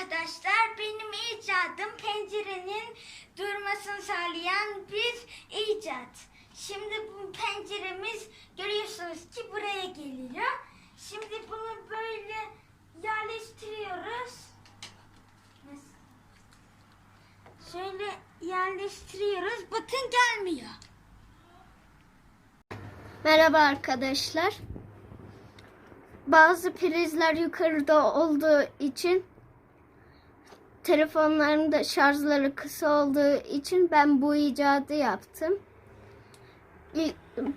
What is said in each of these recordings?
arkadaşlar. Benim icadım pencerenin durmasını sağlayan bir icat. Şimdi bu penceremiz görüyorsunuz ki buraya geliyor. Şimdi bunu böyle yerleştiriyoruz. Şöyle yerleştiriyoruz. Bakın gelmiyor. Merhaba arkadaşlar. Bazı prizler yukarıda olduğu için telefonların da şarjları kısa olduğu için ben bu icadı yaptım. İlk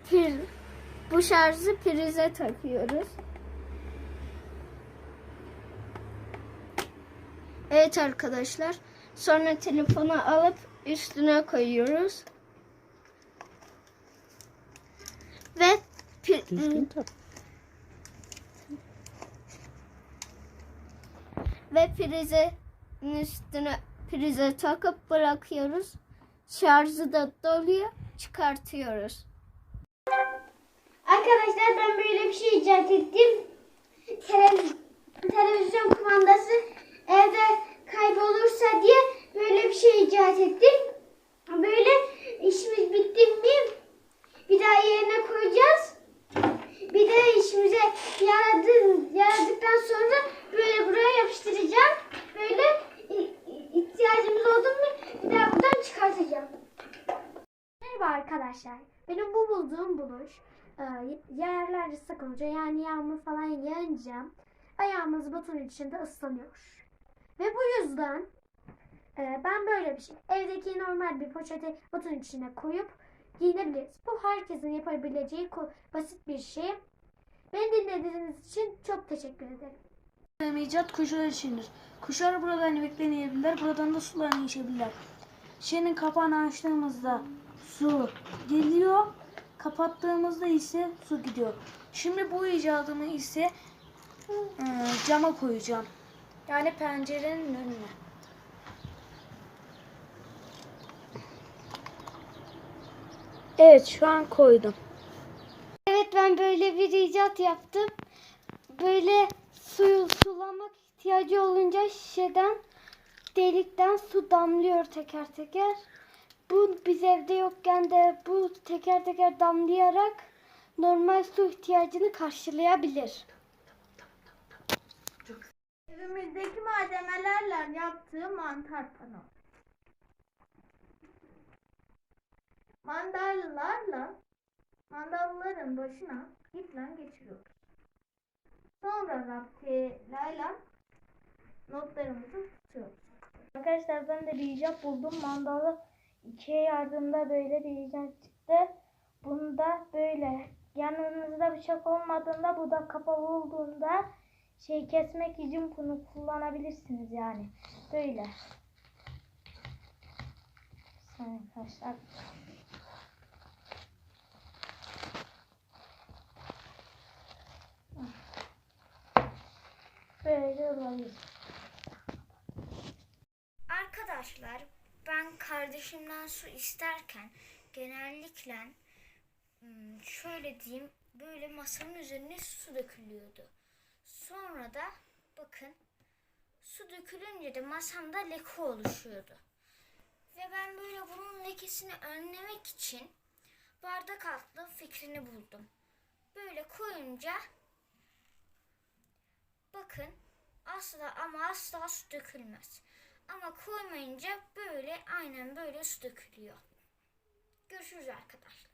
pir, bu şarjı prize takıyoruz. Evet arkadaşlar. Sonra telefonu alıp üstüne koyuyoruz. Ve pi- ve prize üstüne prize takıp bırakıyoruz. Şarjı da doluyor, çıkartıyoruz. Arkadaşlar ben böyle bir şey icat ettim. Televiz- televizyon kumandası evde kaybolursa diye böyle bir şey icat ettim. Böyle işimiz bitti mi bir daha yerine koyacağız. Bir de işimize yaradı, yaradıktan sonra böyle buraya yapıştıracağım. Böyle i- i- ihtiyacımız oldu mu bir daha buradan çıkartacağım. Merhaba arkadaşlar. Benim bu bulduğum buluş e, yerler ıslak yani yağmur falan yağınca ayağımız botun içinde ıslanıyor. Ve bu yüzden e, ben böyle bir şey evdeki normal bir poşete botun içine koyup giyinebiliriz. Bu herkesin yapabileceği basit bir şey. Beni dinlediğiniz için çok teşekkür ederim. İcat kuşlar içindir. Kuşlar buradan yemeklerini buradan da sularını içebilirler. Şişenin kapağını açtığımızda su geliyor, kapattığımızda ise su gidiyor. Şimdi bu icadımı ise e, cama koyacağım. Yani pencerenin önüne. Evet şu an koydum. Evet ben böyle bir icat yaptım. Böyle suyu sulamak ihtiyacı olunca şişeden delikten su damlıyor teker teker. Bu biz evde yokken de bu teker teker damlayarak normal su ihtiyacını karşılayabilir. Evimizdeki malzemelerle yaptığım mantar pano. Mandallarla mandalların başına iple geçiriyoruz. Sonra raptiyelerle notlarımızı tutuyoruz. Arkadaşlar ben de bir icat buldum. Mandalı ikiye yardımda böyle bir icat çıktı. Bunda böyle yanınızda bıçak olmadığında bu da kapalı olduğunda şey kesmek için bunu kullanabilirsiniz yani. Böyle. Sonra Arkadaşlar. Böyle olabilir. Arkadaşlar ben kardeşimden su isterken genellikle hmm, şöyle diyeyim böyle masanın üzerine su dökülüyordu. Sonra da bakın su dökülünce de masamda leke oluşuyordu. Ve ben böyle bunun lekesini önlemek için bardak altlı fikrini buldum. Böyle koyunca bakın asla ama asla su dökülmez. Ama koymayınca böyle aynen böyle su dökülüyor. Görüşürüz arkadaşlar.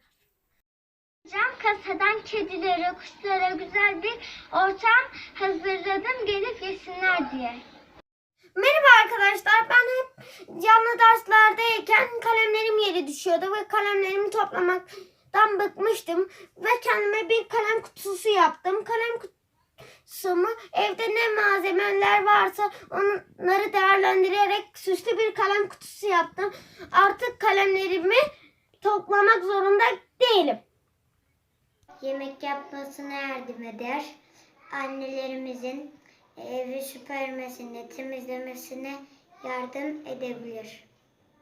Cam kasadan kedilere, kuşlara güzel bir ortam hazırladım gelip yesinler diye. Merhaba arkadaşlar. Ben hep canlı derslerdeyken kalemlerim yere düşüyordu ve kalemlerimi toplamaktan bıkmıştım ve kendime bir kalem kutusu yaptım. Kalem kutusumu evde ne malzemeler varsa onları değerlendirerek süslü bir kalem kutusu yaptım. Artık kalemlerimi toplamak zorunda değilim. yemek yapmasına yardım eder. Annelerimizin evi süpürmesine, temizlemesine yardım edebilir.